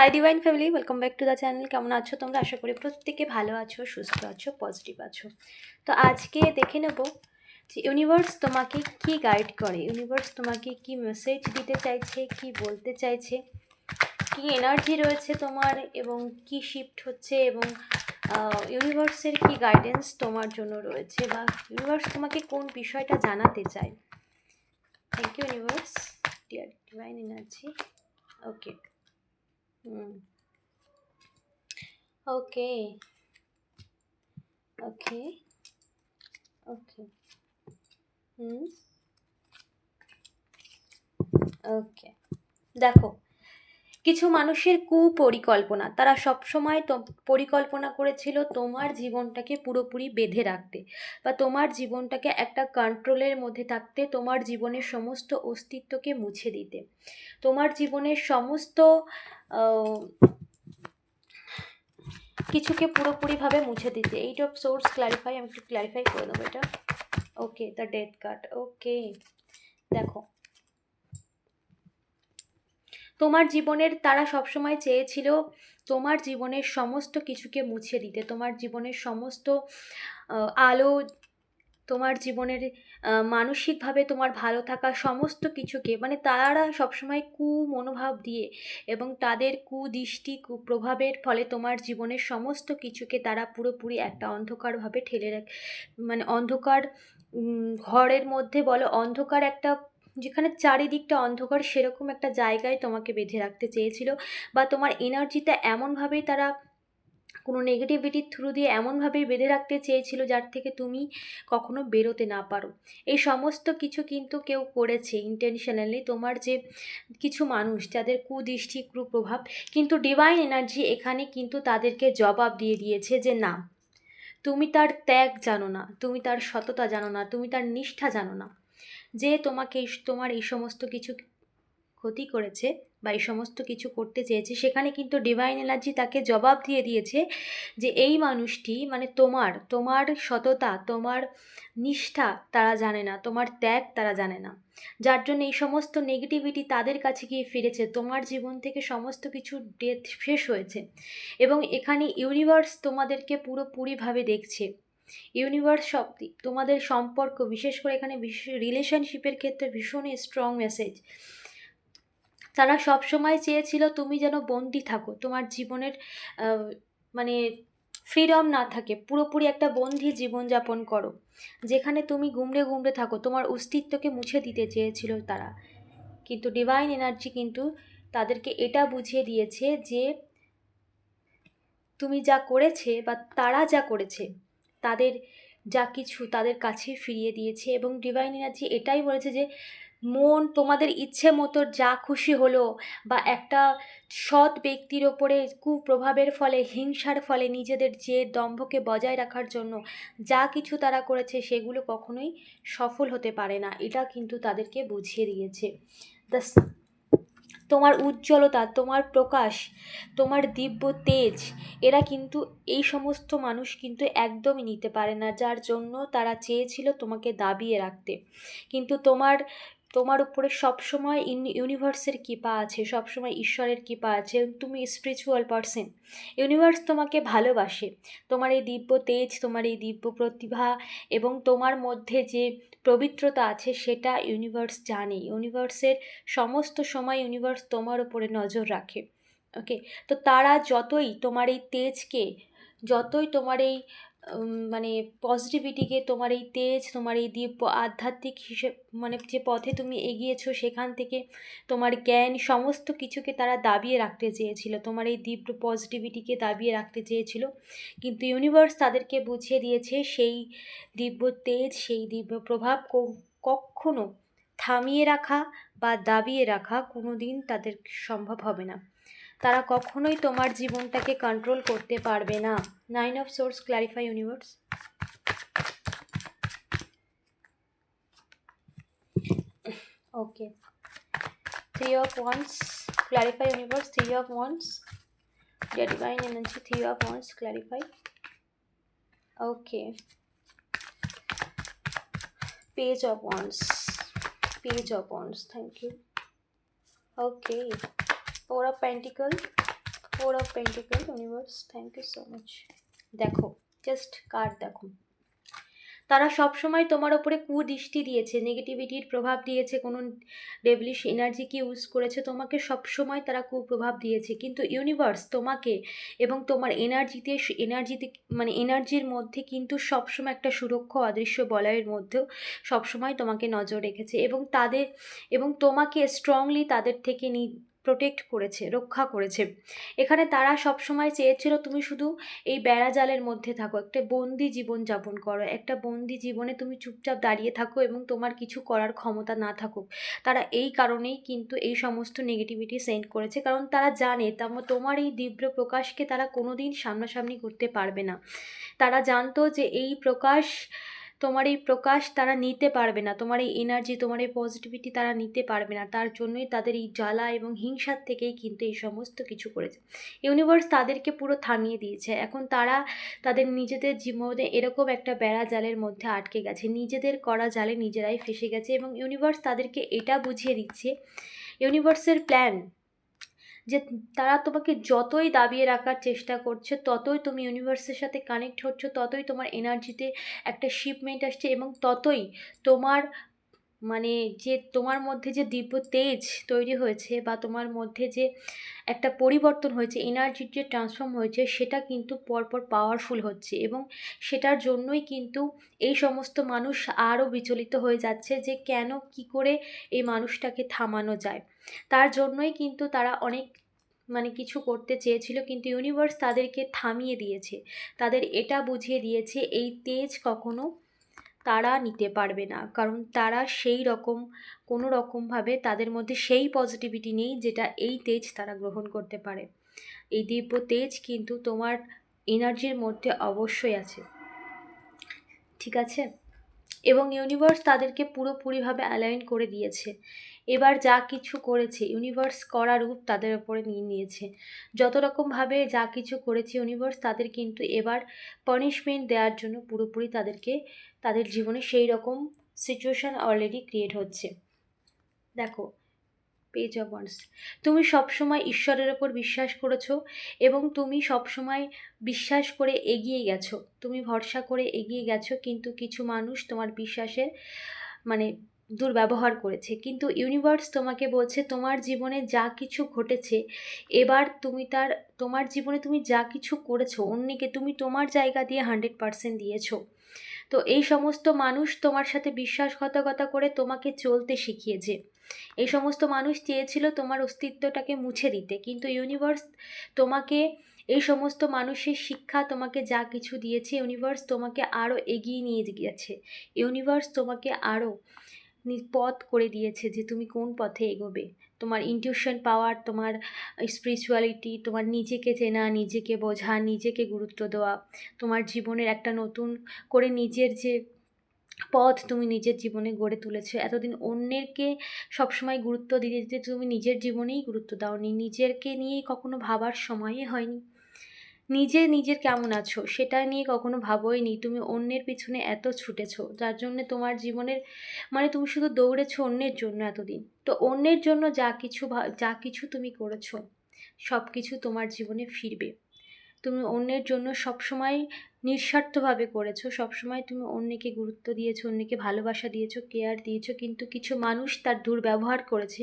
Hi divine family welcome back to the channel কেমন আছো তোমরা? আশা করি প্রত্যেকে ভালো আছো, সুস্থ আছো পজিটিভ আছো। তো আজকে দেখে নেব যে ইউনিভার্স তোমাকে কি গাইড করে। ইউনিভার্স তোমাকে কি মেসেজ দিতে চাইছে, কি বলতে চাইছে, কি এনার্জি রয়েছে তোমার এবং কি শিফট হচ্ছে এবং ইউনিভার্সের কি গাইডেন্স তোমার জন্য রয়েছে বা ইউনিভার্স তোমাকে কোন বিষয়টা জানাতে চায়। Thank you universe dear divine energy okay Okay. Okay. Okay. Hmm okay দেখো, কিছু মানুষের কুপরিকল্পনা, তারা সবসময় তো পরিকল্পনা করেছিল তোমার জীবনটাকে পুরোপুরি বেঁধে রাখতে বা তোমার জীবনটাকে একটা কন্ট্রোলের মধ্যে থাকতে, তোমার জীবনের সমস্ত অস্তিত্বকে মুছে দিতে তোমার জীবনের সমস্ত কিছুকে পুরোপুরিভাবে মুছে দিতে। এইট অফ সোর্স ক্লারিফাই আমি একটু ক্লারিফাই করে দেবো এটা। Okay the death card okay দেখো। তোমার জীবনের, তারা সবসময় চেয়েছিল তোমার জীবনের সমস্ত কিছুকে মুছে দিতে। তোমার জীবনের সমস্ত আলো তোমার জীবনের মানসিকভাবে তোমার ভালো থাকা সমস্ত কিছুকে মানে তারা সবসময় কু মনোভাব দিয়ে এবং তাদের কুদৃষ্টি কুপ্রভাবের ফলে তোমার জীবনের সমস্ত কিছুকে তারা পুরোপুরি একটা অন্ধকারভাবে ঠেলে রাখ মানে অন্ধকার ঘরের মধ্যে বলো, অন্ধকার একটা, যেখানে চারিদিকটা অন্ধকার সেরকম একটা জায়গায় তোমাকে বেঁধে রাখতে চেয়েছিল বা তোমার এনার্জিটা এমনভাবেই তারা কোনো নেগেটিভিটির থ্রু দিয়ে এমনভাবেই বেঁধে রাখতে চেয়েছিল যার থেকে তুমি কখনো বেরোতে না পারো। এই সমস্ত কিছু কিন্তু কেউ করেছে ইন্টেনশনালি তোমার যে কিছু মানুষ যাদের কুদৃষ্টি, কুপ্রভাব কিন্তু ডিভাইন এনার্জি এখানে কিন্তু তাদেরকে জবাব দিয়ে দিয়েছে যে না, তুমি তার ত্যাগ জানো না, তুমি তার সততা জানো না, তুমি তার নিষ্ঠা জানো না। যে তোমাকে তোমার এই সমস্ত কিছু ক্ষতি করেছে বা এই সমস্ত কিছু করতে চেয়েছে, সেখানে কিন্তু ডিভাইন এনার্জি তাকে জবাব দিয়ে দিয়েছে যে এই মানুষটি মানে তোমার তোমার সততা, তোমার নিষ্ঠা তারা জানে না, তোমার ত্যাগ তারা জানে না। যার জন্য এই সমস্ত নেগেটিভিটি তাদের কাছে গিয়ে ফিরেছে, তোমার জীবন থেকে সমস্ত কিছু ডেথ শেষ হয়েছে। এবং এখানে ইউনিভার্স তোমাদেরকে পুরোপুরিভাবে দেখছে। ইউনিভার্স সব তোমাদের সম্পর্ক, বিশেষ করে এখানে রিলেশনশিপের ক্ষেত্রে ভীষণই স্ট্রং মেসেজ তারা সব সময় চেয়েছিল তুমি যেন বন্দি থাকো, তোমার জীবনের মানে ফ্রিডম না থাকে, পুরোপুরি একটা বন্দি জীবনযাপন করো। যেখানে তুমি গুমড়ে গুমড়ে থাকো, তোমার অস্তিত্বকে মুছে দিতে চেয়েছিল তারা। কিন্তু ডিভাইন এনার্জি কিন্তু তাদেরকে এটা বুঝিয়ে দিয়েছে যে তুমি যা করেছে বা তারা যা করেছে, তাদের যা কিছু তাদের কাছে ফিরিয়ে দিয়েছে এবং ডিভাইন এনার্জি এটাই বলেছে যে মন তোমাদের ইচ্ছে মতো যা খুশি হলো বা একটা সৎ ব্যক্তির ওপরে কুপ্রভাবের ফলে, হিংসার ফলে নিজেদের যে দম্ভকে বজায় রাখার জন্য যা কিছু তারা করেছে সেগুলো কখনোই সফল হতে পারে না। এটা কিন্তু তাদেরকে বুঝিয়ে দিয়েছে। দ্য তোমার উজ্জ্বলতা, তোমার প্রকাশ, তোমার দিব্য তেজ, এরা কিন্তু এই সমস্ত মানুষ কিন্তু একদমই নিতে পারে না, যার জন্য তারা চেয়েছিল তোমাকে দাবিয়ে রাখতে। কিন্তু তোমার তোমার উপরে সবসময় ইন ইউনিভার্সের কৃপা আছে, সবসময় ঈশ্বরের কৃপা আছে তুমি স্পিরিচুয়াল পারসন ইউনিভার্স তোমাকে ভালোবাসে। তোমার এই দিব্য তেজ, তোমার এই দিব্য প্রতিভা, এবং তোমার মধ্যে যে পবিত্রতা আছে, সেটা ইউনিভার্স জানে। ইউনিভার্সের সমস্ত সময় ইউনিভার্স তোমার উপরে নজর রাখে। ওকে তো তারা যতই তোমার এই তেজকে, যতই তোমার এই মানে পজিটিভিটিকে তোমার এই তেজ, তোমার এই দিব্য আধ্যাত্মিক হিসেব মানে যে পথে তুমি এগিয়েছো সেখান থেকে তোমার জ্ঞান সমস্ত কিছুকে তারা দাবিয়ে রাখতে চেয়েছিল। তোমার এই দিব্য পজিটিভিটিকে দাবিয়ে রাখতে চেয়েছিল। কিন্তু ইউনিভার্স তাদেরকে বুঝিয়ে দিয়েছে সেই দিব্য তেজ, সেই দিব্য প্রভাব কখনো থামিয়ে রাখা বা দাবিয়ে রাখা কোনো দিন তাদের সম্ভব হবে না। তারা কখনোই তোমার জীবনটাকে কন্ট্রোল করতে পারবে না। Nine of swords clarify universe okay three of wands clarify universe three of wands divine energy three of wands clarify okay page of wands page of wands, thank you okay four of pentacle four of pentacle universe thank you so much দেখো just card দেখো। তারা সবসময় তোমার ওপরে কুদৃষ্টি দিয়েছে নেগেটিভিটির প্রভাব দিয়েছে, কোনো ডেভলিশ এনার্জিকে ইউজ করেছে, তোমাকে সবসময় তারা কুপ্রভাব দিয়েছে। কিন্তু ইউনিভার্স তোমাকে এবং তোমার এনার্জিতে এনার্জিতে মানে এনার্জির মধ্যে কিন্তু সবসময় একটা সুরক্ষা অদৃশ্য বলয়ের মধ্যেও সবসময় তোমাকে নজর রেখেছে। এবং তাদের, এবং তোমাকে স্ট্রংলি তাদের থেকে প্রোটেক্ট করেছে, রক্ষা করেছে। এখানে তারা সবসময় চেয়েছিল তুমি শুধু এই বেড়া জালের মধ্যে থাকো, একটা বন্দি জীবন যাপন করো, একটা বন্দি জীবনে তুমি চুপচাপ দাঁড়িয়ে থাকো এবং তোমার কিছু করার ক্ষমতা না থাকুক। তারা এই কারণেই কিন্তু এই সমস্ত নেগেটিভিটি সেন্ড করেছে, কারণ তারা জানে তোমার এই দিব্য প্রকাশকে তারা কোনো দিন সামনাসামনি করতে পারবে না। তারা জানতো যে এই প্রকাশ তোমার এই প্রকাশ তারা নিতে পারবে না, তোমার এই এনার্জি তোমার এই পজিটিভিটি তারা নিতে পারবে না, তার জন্যই তাদের এই জ্বালা এবং হিংসার থেকেই কিন্তু এই সমস্ত কিছু করেছে। ইউনিভার্স তাদেরকে পুরো থামিয়ে দিয়েছে, এখন তারা তাদের নিজেদের জীবনে এরকম একটা বেড়া জালের মধ্যে আটকে গেছে, নিজেদের করা জালে নিজেরাই ফেসে গেছে এবং ইউনিভার্স তাদেরকে এটা বুঝিয়ে দিচ্ছে ইউনিভার্সের প্ল্যান যে তারা তোমাকে যতই দাবিয়ে রাখার চেষ্টা করছে, ততই তুমি ইউনিভার্সের সাথে কানেক্ট হচ্ছ, ততই তোমার এনার্জিতে একটা শিপমেন্ট আসছে এবং ততই তোমার মানে যে তোমার মধ্যে যে দিব্য তেজ তৈরি হয়েছে বা তোমার মধ্যে যে একটা পরিবর্তন হয়েছে এনার্জির যে ট্রান্সফর্ম হয়েছে, সেটা কিন্তু পরপর পাওয়ারফুল হচ্ছে এবং সেটার জন্যই কিন্তু এই সমস্ত মানুষ আরও বিচলিত হয়ে যাচ্ছে যে কেন কি করে এই মানুষটাকে থামানো যায়। তার জন্যই কিন্তু তারা অনেক মানে কিছু করতে চেয়েছিল কিন্তু ইউনিভার্স তাদেরকে থামিয়ে দিয়েছে। তাদের এটা বুঝিয়ে দিয়েছে, এই তেজ কখনো তারা নিতে পারবে না। কারণ তারা সেই রকম, কোনো রকমভাবে তাদের মধ্যে সেই পজিটিভিটি নেই যেটা এই তেজ তারা গ্রহণ করতে পারে। এই দিব্য তেজ কিন্তু তোমার এনার্জির মধ্যে অবশ্যই আছে। ঠিক আছে? এবং ইউনিভার্স তাদেরকে পুরোপুরিভাবে অ্যালাইন করে দিয়েছে। এবার যা কিছু করেছে ইউনিভার্স করা রূপ তাদের ওপরে নিয়ে নিয়েছে। যত রকমভাবে যা কিছু করেছে ইউনিভার্স তাদের কিন্তু এবার পানিশমেন্ট দেওয়ার জন্য পুরোপুরি তাদেরকে, তাদের জীবনে সেই রকম সিচুয়েশান অলরেডি ক্রিয়েট হচ্ছে। দেখো পেজ অফ ওয়ান্স তুমি সবসময় ঈশ্বরের ওপর বিশ্বাস করেছ এবং তুমি সবসময় বিশ্বাস করে এগিয়ে গেছো। তুমি ভরসা করে এগিয়ে গেছো, কিন্তু কিছু মানুষ তোমার বিশ্বাসের মানে দুর্ব্যবহার করেছে। কিন্তু ইউনিভার্স তোমাকে বলছে, তোমার জীবনে যা কিছু ঘটেছে, এবার তুমি তার তোমার জীবনে তুমি যা কিছু করেছ, অন্যকে তুমি তোমার জায়গা দিয়ে হান্ড্রেড পারসেন্ট দিয়েছ। তো এই সমস্ত মানুষ তোমার সাথে বিশ্বাসঘাতকতা করে তোমাকে চলতে শিখিয়েছে। এই সমস্ত মানুষ চেয়েছিল তোমার অস্তিত্বটাকে মুছে দিতে, কিন্তু ইউনিভার্স তোমাকে, এই সমস্ত মানুষের শিক্ষা তোমাকে যা কিছু দিয়েছে ইউনিভার্স তোমাকে আরও এগিয়ে নিয়ে গিয়েছে। ইউনিভার্স তোমাকে আরও পথ করে দিয়েছে যে তুমি কোন পথে এগোবে। তোমার ইনটিউশন পাওয়ার তোমার স্পিরিচুয়ালিটি তোমার নিজেকে চেনা, নিজেকে বোঝা, নিজেকে গুরুত্ব দেওয়া, তোমার জীবনের একটা নতুন করে নিজের যে পথ তুমি নিজের জীবনে গড়ে তুলেছো। এতদিন অন্যেরকে সবসময় গুরুত্ব দিতে দিতে তুমি নিজের জীবনেই গুরুত্ব দাওনি। নিজেরকে নিয়ে কখনো ভাবার সময়ই হয়নি। নিজে নিজের কেমন আছো? সেটা নিয়ে কখনো ভাবোই নি তুমি অন্যের পিছনে এত ছুটেছো, যার জন্য তোমার জীবনের মানে তুমি শুধু দৌড়েছো অন্যের জন্য এতদিন। তো অন্যের জন্য যা কিছু যা কিছু তুমি করেছ সব কিছু তোমার জীবনে ফিরবে। তুমি অন্যের জন্য সবসময় নিঃস্বার্থভাবে করেছ। সবসময় তুমি অন্যকে গুরুত্ব দিয়েছ, অন্যকে ভালোবাসা দিয়েছ কেয়ার দিয়েছ, কিন্তু কিছু মানুষ তার দুর্ব্যবহার করেছে।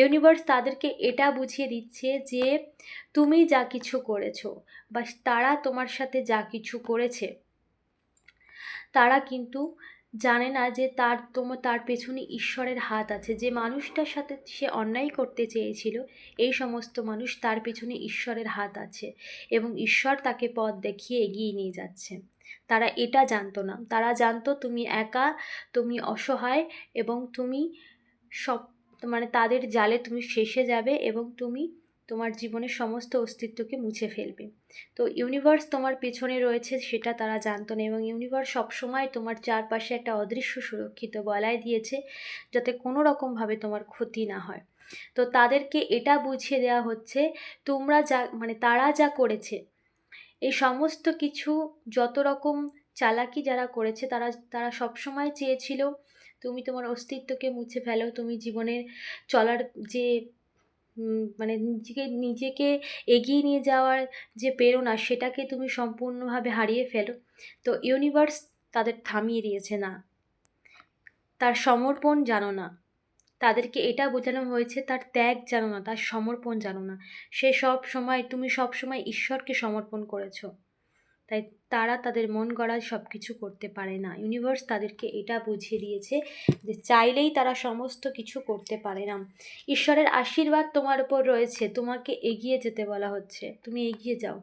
ইউনিভার্স তাদেরকে এটা বুঝিয়ে দিচ্ছে যে তুমি যা কিছু করেছ বা তারা তোমার সাথে যা কিছু করেছে, তারা কিন্তু জানে না যে তার তোমার তার পেছনে ঈশ্বরের হাত আছে। যে মানুষটার সাথে সে অন্যায় করতে চেয়েছিল, এই সমস্ত মানুষ তার পেছনে ঈশ্বরের হাত আছে এবং ঈশ্বর তাকে পথ দেখিয়ে এগিয়ে নিয়ে যাচ্ছে। তারা এটা জানতো না। তারা জানতো তুমি একা, তুমি অসহায় এবং তুমি সব মানে তাদের জালে তুমি ফেসে যাবে এবং তুমি তোমার জীবনের সমস্ত অস্তিত্বকে মুছে ফেলবে। তো ইউনিভার্স তোমার পেছনে রয়েছে, সেটা তারা জানতো না এবং ইউনিভার্স সবসময় তোমার চারপাশে একটা অদৃশ্য সুরক্ষিত বলায় দিয়েছে, যাতে কোনো রকমভাবে তোমার ক্ষতি না হয়। তো তাদেরকে এটা বুঝিয়ে দেওয়া হচ্ছে, তোমরা যা মানে তারা যা করেছে, এই সমস্ত কিছু যত রকম চালাকি যারা করেছে, তারা তারা সবসময় চেয়েছিল, তুমি তোমার অস্তিত্বকে মুছে ফেলো, তুমি জীবনের চলার যে মানে নিজেকে নিজেকে এগিয়ে নিয়ে যাওয়ার যে প্রেরণা, সেটাকে তুমি সম্পূর্ণভাবে হারিয়ে ফেলো। তো ইউনিভার্স তাদের থামিয়ে দিয়েছে না। তার সমর্পণ জানো না। তাদেরকে এটা বোঝানো হয়েছে, তার ত্যাগ জানো না, তার সমর্পণ জানো না। সে সব সময়, তুমি সব সময় ঈশ্বরকে সমর্পণ করেছ। তাই তারা তাদের মন গড়ায় সব কিছু করতে পারে না। ইউনিভার্স তাদেরকে এটা বুঝিয়ে দিয়েছে যে চাইলেই তারা সমস্ত কিছু করতে পারে না। ঈশ্বরের আশীর্বাদ তোমার উপর রয়েছে। তোমাকে এগিয়ে যেতে বলা হচ্ছে। তুমি এগিয়ে যাও।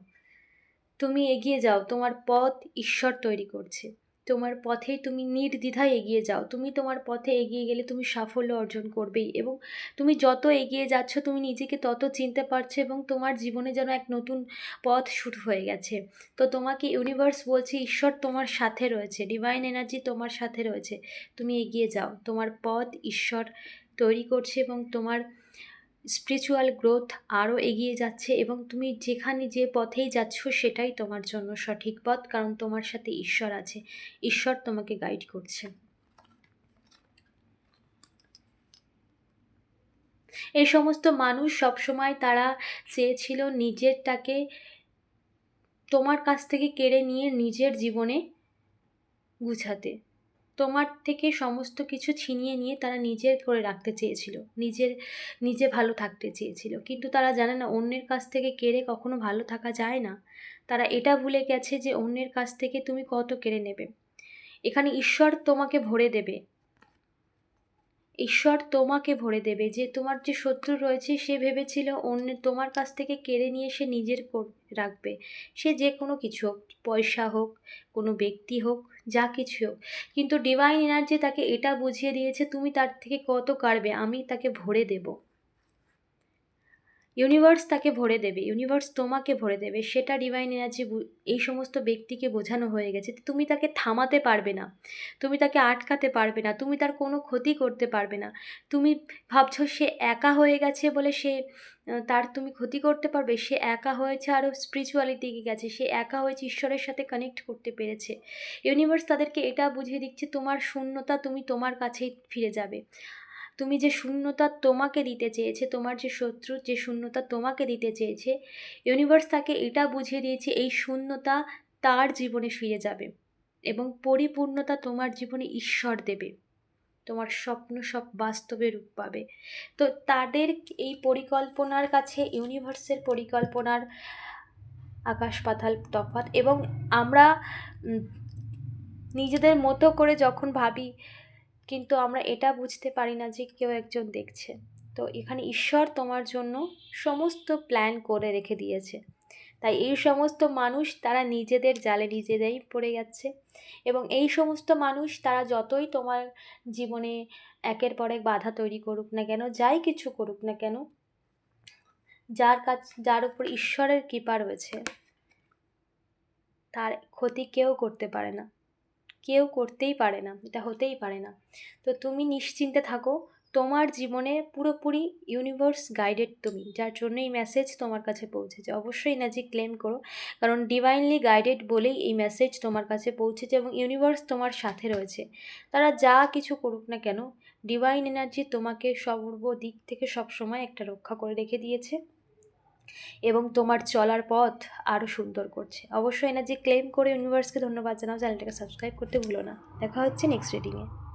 তুমি এগিয়ে যাও। তোমার পথ ঈশ্বর তৈরি করছে। তোমার পথেই তুমি নির্দ্বিধায় এগিয়ে যাও। তুমি তোমার পথে এগিয়ে গেলে তুমি সাফল্য অর্জন করবেই এবং তুমি যত এগিয়ে যাচ্ছ, তুমি নিজেকে তত চিনতে পারছ এবং তোমার জীবনে যেন এক নতুন পথ শুরু হয়ে গেছে। তো তোমাকে ইউনিভার্স বলছে, ঈশ্বর তোমার সাথে রয়েছে ডিভাইন এনার্জি তোমার সাথে রয়েছে। তুমি এগিয়ে যাও। তোমার পথ ঈশ্বর তৈরি করছে এবং তোমার স্পিরিচুয়াল গ্রোথ আরও এগিয়ে যাচ্ছে এবং তুমি যেখানে যে পথেই যাচ্ছ সেটাই তোমার জন্য সঠিক পথ, কারণ তোমার সাথে ঈশ্বর আছে। ঈশ্বর তোমাকে গাইড করছে। এই সমস্ত মানুষ সবসময় তারা চেয়েছিল নিজেরটাকে তোমার কাছ থেকে কেড়ে নিয়ে নিজের জীবনে গুছাতে। তোমার থেকে সমস্ত কিছু ছিনিয়ে নিয়ে তারা নিজের করে রাখতে চেয়েছিল। নিজের, নিজে ভালো থাকতে চেয়েছিল। কিন্তু তারা জানে না অন্যের কাছ থেকে কেড়ে কখনো ভালো থাকা যায় না। তারা এটা ভুলে গেছে যে অন্যের কাছ থেকে তুমি কত কেড়ে নেবে। এখানে ঈশ্বর তোমাকে ভরে দেবে। ঈশ্বর তোমাকে ভরে দেবে। যে তোমার যে শত্রু রয়েছে, সে ভেবেছিল অন্য তোমার কাছ থেকে কেড়ে নিয়ে সে নিজের রাখবে। সে যে কোনো কিছু হোক, পয়সা হোক, কোনো ব্যক্তি হোক, যা কিছু হোক। কিন্তু ডিভাইন এনার্জি তাকে এটা বুঝিয়ে দিয়েছে, তুমি তার থেকে কত কাড়বে আমি তাকে ভরে দেবো। ইউনিভার্স তাকে ভরে দেবে ইউনিভার্স তোমাকে ভরে দেবে, সেটা ডিভাইন এনার্জি এই সমস্ত ব্যক্তিকে বোঝানো হয়ে গেছে। তুমি তাকে থামাতে পারবে না, তুমি তাকে আটকাতে পারবে না, তুমি তার কোনো ক্ষতি করতে পারবে না। তুমি ভাবছ সে একা হয়ে গেছে বলে সে তার তুমি ক্ষতি করতে পারবে, সে একা হয়েছে আরও স্পিরিচুয়ালিটি গেছে, সে একা হয়েছে ঈশ্বরের সাথে কানেক্ট করতে পেরেছে। ইউনিভার্স তাদেরকে এটা বুঝিয়ে দিচ্ছে, তোমার শূন্যতা তুমি তোমার কাছেই ফিরে যাবে। তুমি যে শূন্যতা তোমাকে দিতে চেয়েছে, তোমার যে শত্রু যে শূন্যতা তোমাকে দিতে চেয়েছে ইউনিভার্স তাকে এটা বুঝিয়ে দিয়েছে, এই শূন্যতা তার জীবনে ফিরে যাবে এবং পরিপূর্ণতা তোমার জীবনে ঈশ্বর দেবে। তোমার স্বপ্ন সব বাস্তবে রূপ পাবে। তো তাদের এই পরিকল্পনার কাছে ইউনিভার্সের পরিকল্পনার আকাশ পাতাল তফাৎ এবং আমরা নিজেদের মতো করে যখন ভাবি কিন্তু আমরা এটা বুঝতে পারি না যে কেউ একজন দেখছে। তো এখানে ঈশ্বর তোমার জন্য সমস্ত প্ল্যান করে রেখে দিয়েছে। তাই এই সমস্ত মানুষ তারা নিজেদের জালে নিজেদেরই পড়ে যাচ্ছে এবং এই সমস্ত মানুষ তারা যতই তোমার জীবনে একের পর এক বাধা তৈরি করুক না কেন, যাই কিছু করুক না কেন, যার কাছ, যার উপর ঈশ্বরের কৃপা রয়েছে, তার ক্ষতি কেউ করতে পারে না। কেউ করতেই পারে না, এটা হতেই পারে না। তো তুমি নিশ্চিন্তে থাকো, তোমার জীবনে পুরোপুরি ইউনিভার্স গাইডেড তুমি, যার জন্য এই মেসেজ তোমার কাছে পৌঁছেছে। অবশ্যই এনার্জি ক্লেম করো, কারণ ডিভাইনলি গাইডেড বলেই এই মেসেজ তোমার কাছে পৌঁছেছে এবং ইউনিভার্স তোমার সাথে রয়েছে। তারা যা কিছু করুক না কেন ডিভাইন এনার্জি তোমাকে সর্বদিক থেকে সবসময় একটা রক্ষা করে রেখে দিয়েছে। এবং তোমার চলার পথ আরও সুন্দর করছে। অবশ্যই এনার্জি ক্লেম করে ইউনিভার্সকে ধন্যবাদ জানাও। চ্যানেলটাকে সাবস্ক্রাইব করতে ভুলো না। দেখা হচ্ছে নেক্সট রিডিংয়ে